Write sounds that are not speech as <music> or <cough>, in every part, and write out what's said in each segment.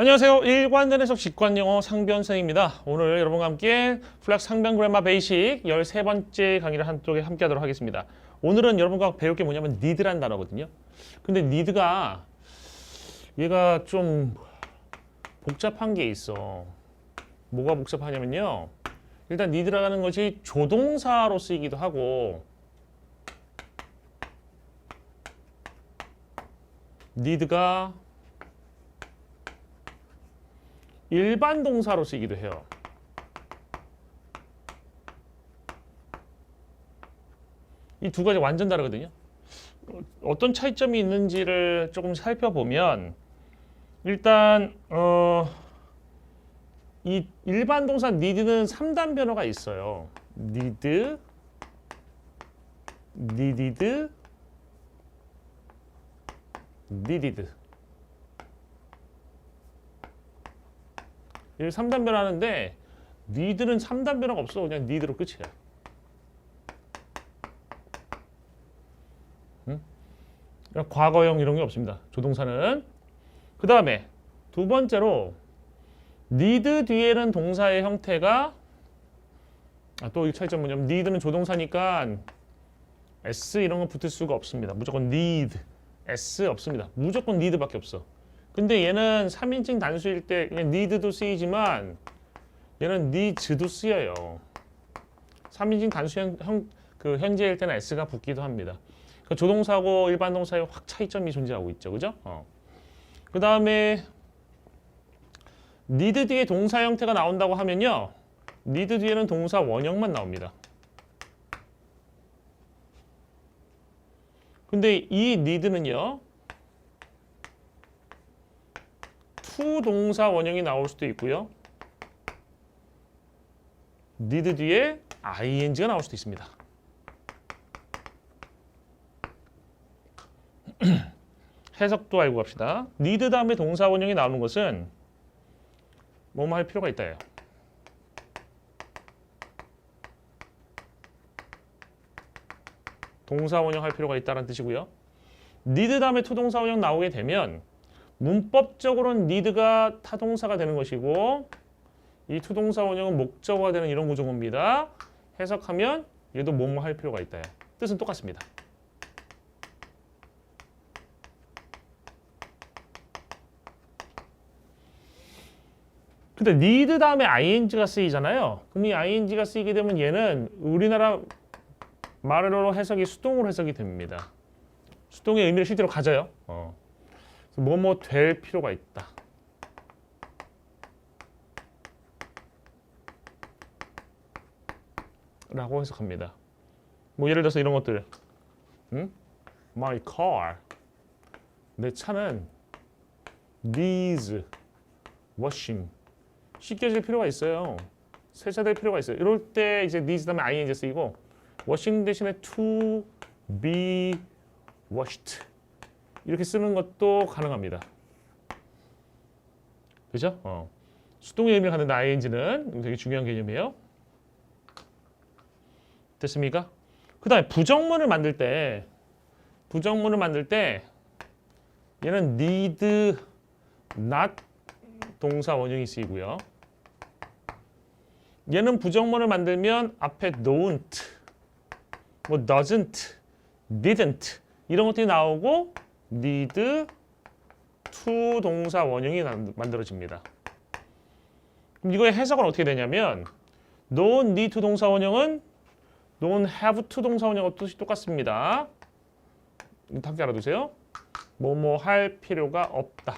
안녕하세요. 해석 직관영어 상변생입니다. 오늘 여러분과 함께 플렉 상변 그래마 베이식 13번째 강의를 한쪽에 함께 하도록 하겠습니다. 오늘은 여러분과 배울 게 뭐냐면 need란 단어거든요. 근데 need가 얘가 좀 복잡한 게 있어. 뭐가 복잡하냐면요. 일단 need라는 것이 조동사로 쓰이기도 하고 need가 일반 동사로 쓰이기도 해요. 이 두 가지 완전 다르거든요. 어, 어떤 차이점이 있는지를 조금 살펴보면 일단 어, 이 일반 동사 need는 3단 변화가 있어요. need, needed, needed. 이 3단 변화하는데 need는 3단 변화가 없어. 그냥 need로 끝이야. 응? 과거형 이런 게 없습니다. 조동사는. 그 다음에 두 번째로 need 뒤에는 동사의 형태가 아, 또이 차이점 뭐냐면 need는 조동사니까 s 이런 거 붙을 수가 없습니다. 무조건 need, s 없습니다. 무조건 need밖에 없어. 근데 얘는 3인칭 단수일 때 그냥 need도 쓰이지만 얘는 needs도 쓰여요. 3인칭 단수 현, 형, 그 현재일 때는 s가 붙기도 합니다. 그 조동사고 일반 동사에 확 차이점이 존재하고 있죠. 그죠? 어. 그 다음에 need 뒤에 동사 형태가 나온다고 하면요. need 뒤에는 동사 원형만 나옵니다. 근데 이 need는요. To 동사 원형이 나올 수도 있고요. need 뒤에 ing가 나올 수도 있습니다. <clears throat> 해석도 알고 갑시다. need 다음에 동사 원형이 나오는 것은 뭐뭐 할 필요가 있다 예요. 동사 원형 할 필요가 있다는 뜻이고요. need 다음에 to 동사 원형 나오게 되면 문법적으로는 need가 타동사가 되는 것이고 이 투동사 원형은 목적어가 되는 이런 구조입니다. 해석하면 얘도 뭐뭐 할 필요가 있다. 뜻은 똑같습니다. 근데 need 다음에 ing가 쓰이잖아요. 그럼 이 ing가 쓰이게 되면 얘는 우리나라 말로 해석이 수동으로 해석이 됩니다. 수동의 의미를 실제로 가져요. 어. 뭐뭐 될 필요가 있다. 라고 해석합니다. 뭐 예를 들어서 이런 것들. 응? My car. 내 차는 needs washing. 씻겨질 필요가 있어요. 세차될 필요가 있어요. 이럴 때 이제 needs 다음에 ing 쓰이고 washing 대신에 to be washed. 이렇게 쓰는 것도 가능합니다. 그죠? 어. 수동의 의미를 갖는 ing는 되게 중요한 개념이에요. 됐습니까? 그 다음에 부정문을 만들 때 부정문을 만들 때 얘는 need not 동사 원형이 쓰이고요. 얘는 부정문을 만들면 앞에 don't, 뭐 doesn't, didn't 이런 것들이 나오고 need to 동사 원형이 만들어집니다. 이거의 해석은 어떻게 되냐면 don't need to 동사 원형은 don't have to 동사 원형과 뜻이 똑같습니다. 함께 알아두세요. 뭐뭐 할 필요가 없다.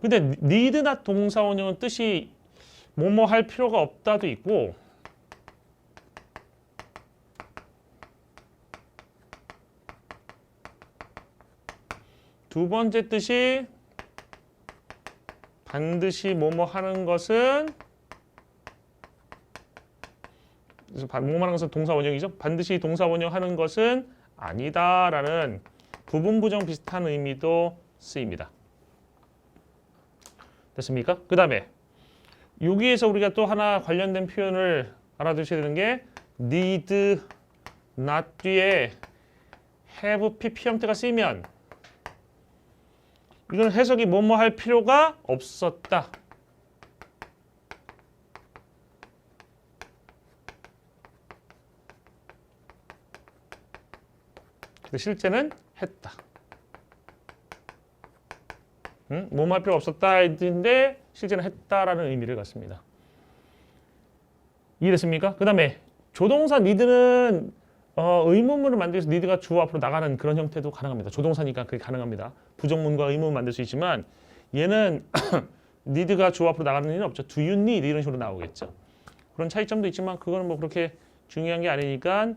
근데 need not 동사 원형은 뜻이 뭐뭐 할 필요가 없다도 있고 두 번째 뜻이 반드시 뭐뭐 하는 것은 그래서 뭐뭐 하는 것은 동사 원형이죠. 반드시 동사 원형 하는 것은 아니다라는 부분 부정 비슷한 의미도 쓰입니다. 됐습니까? 그 다음에 여기에서 우리가 또 하나 관련된 표현을 알아두셔야 되는 게 need not 뒤에 have pp 형태가 쓰이면 이건 해석이 뭐뭐 할 필요가 없었다. 근데 실제는 했다. 응? 뭐뭐 할 필요 없었다 했는데 실제는 했다라는 의미를 갖습니다. 이해됐습니까? 그 다음에 조동사 니드는 어, 의문문을 만들어서 니드가 주어 앞으로 나가는 그런 형태도 가능합니다. 조동사니까 그게 가능합니다. 부정문과 의문문 만들 수 있지만 얘는 <coughs> 니드가 주어 앞으로 나가는 일은 없죠. Do you need 이런 식으로 나오겠죠. 그런 차이점도 있지만 그거는 뭐 그렇게 중요한 게 아니니까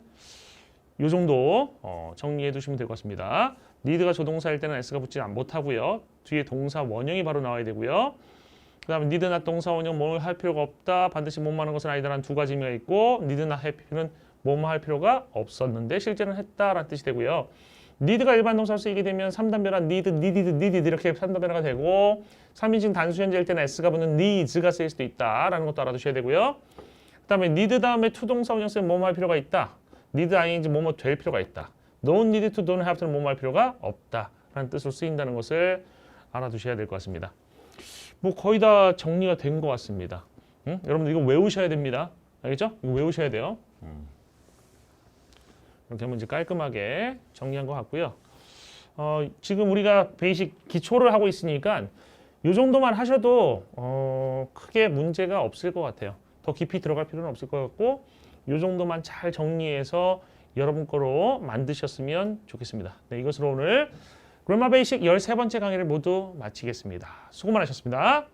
요 정도 어, 정리해 두시면 될 것 같습니다. 니드가 조동사일 때는 s가 붙지 못하고요. 뒤에 동사 원형이 바로 나와야 되고요. 그 다음에 니드나 동사 원형 뭘할 필요가 없다. 반드시 뭐뭐 하는 것은 아니다라는 두 가지 의미가 있고 니드나 해피는 뭐뭐 할 필요가 없었는데 실제는 했다라는 뜻이 되고요. 니드가 일반 동사로 쓰이게 되면 3단 변화 니드, 니디드, 니디드 이렇게 3단 변화가 되고 3인칭 단수현재일 때는 s가 붙는 needs가 쓰일 수도 있다라는 것도 알아두셔야 되고요. 그 다음에 need 다음에 투동사 원형 쓰면 뭐뭐 할 필요가 있다. need ing인지 뭐뭐 될 필요가 있다. don't need to, don't have to는 뭐뭐 할 필요가 없다라는 뜻으로 쓰인다는 것을 알아두셔야 될 것 같습니다. 뭐 거의 다 정리가 된 것 같습니다. 응? 여러분들 이거 외우셔야 됩니다. 알겠죠? 이거 외우셔야 돼요. 이렇게 하면 이제 깔끔하게 정리한 것 같고요. 어, 지금 우리가 베이직 기초를 하고 있으니까 이 정도만 하셔도 어, 크게 문제가 없을 것 같아요. 더 깊이 들어갈 필요는 없을 것 같고 이 정도만 잘 정리해서 여러분 거로 만드셨으면 좋겠습니다. 네, 이것으로 오늘 그라마 베이식 13번째 강의를 모두 마치겠습니다. 수고 많으셨습니다.